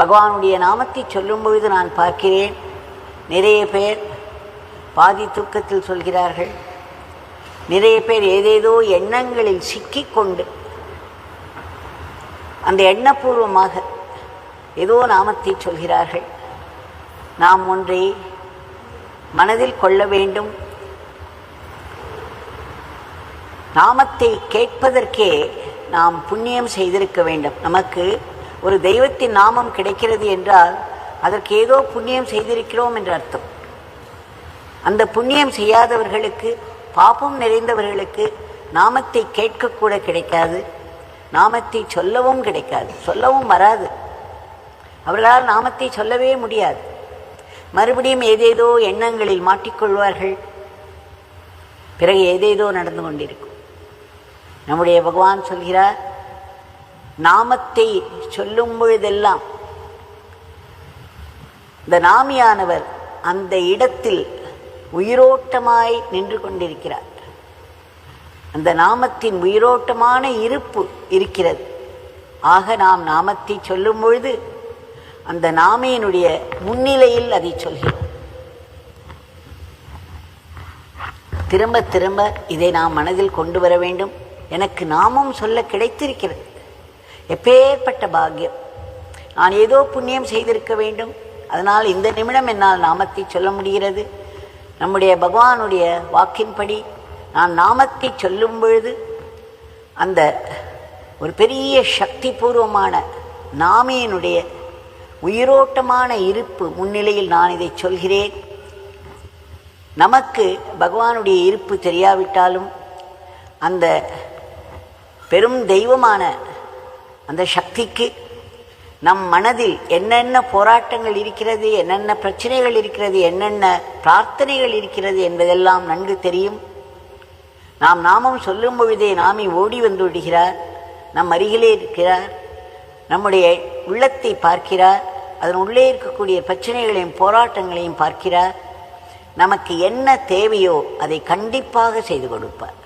பகவானுடைய நாமத்தை சொல்லும் பொழுது நான் பார்க்கிறேன். நிறைய பேர் பாதி தூக்கத்தில் சொல்கிறார்கள். நிறைய பேர் ஏதேதோ எண்ணங்களில் சிக்கிக்கொண்டு அந்த எண்ணப்பூர்வமாக ஏதோ நாமத்தை சொல்கிறார்கள். நாம் ஒன்றை மனதில் கொள்ள வேண்டும். நாமத்தை கேட்பதற்கே நாம் புண்ணியம் செய்திருக்க வேண்டும். நமக்கு ஒரு தெய்வத்தின் நாமம் கிடைக்கிறது என்றால் அதற்கு ஏதோ புண்ணியம் செய்திருக்கிறோம் என்று அர்த்தம். அந்த புண்ணியம் செய்யாதவர்களுக்கு பாபம் நிறைந்தவர்களுக்கு நாமத்தை கேட்கக்கூட கிடைக்காது. நாமத்தை சொல்லவும் கிடைக்காது. சொல்லவும் வராது. அவர்களால் நாமத்தை சொல்லவே முடியாது. மறுபடியும் ஏதேதோ எண்ணங்களில் மாட்டிக்கொள்வார்கள். பிறகு ஏதேதோ நடந்து கொண்டிருக்கும். நம்முடைய பகவான் சொல்கிறார் நாமத்தை சொல்லும் பொழுதெல்லாம் இந்த நாமியானவர் அந்த இடத்தில் உயிரோட்டமாய் நின்று கொண்டிருக்கிறார். அந்த நாமத்தின் உயிரோட்டமான இருப்பு இருக்கிறது. ஆக நாம் நாமத்தை சொல்லும் பொழுது அந்த நாமையினுடைய முன்னிலையில் அதை சொல்கிறோம். திரும்ப திரும்ப இதை நாம் மனதில் கொண்டு வர வேண்டும். எனக்கு நாமம் சொல்ல கிடைத்திருக்கிறது. எப்பேற்பட்ட பாக்கியம். நான் ஏதோ புண்ணியம் செய்திருக்க வேண்டும். அதனால் இந்த நிமிடம் என்னால் நாமத்தை சொல்ல முடிகிறது. நம்முடைய பகவானுடைய வாக்கின்படி நான் நாமத்தை சொல்லும் பொழுது அந்த ஒரு பெரிய சக்தி பூர்வமான நாமியினுடைய உயிரோட்டமான இருப்பு முன்னிலையில் நான் இதை சொல்கிறேன். நமக்கு பகவானுடைய இருப்பு தெரியாவிட்டாலும் அந்த பெரும் தெய்வமான அந்த சக்திக்கு நம் மனதில் என்னென்ன போராட்டங்கள் இருக்கிறது என்னென்ன பிரச்சனைகள் இருக்கிறது என்னென்ன பிரார்த்தனைகள் இருக்கிறது என்பதெல்லாம் நன்கு தெரியும். நாம் நாமம் சொல்லும் பொழுதே நாமி ஓடி வந்து விடுகிறார் நம் அருகிலே இருக்கிறார் நம்முடைய உள்ளத்தை பார்க்கிறார் அதன் உள்ளே இருக்கக்கூடிய பிரச்சனைகளையும் போராட்டங்களையும் பார்க்கிறார். நமக்கு என்ன தேவையோ அதை கண்டிப்பாக செய்து கொடுப்பார்.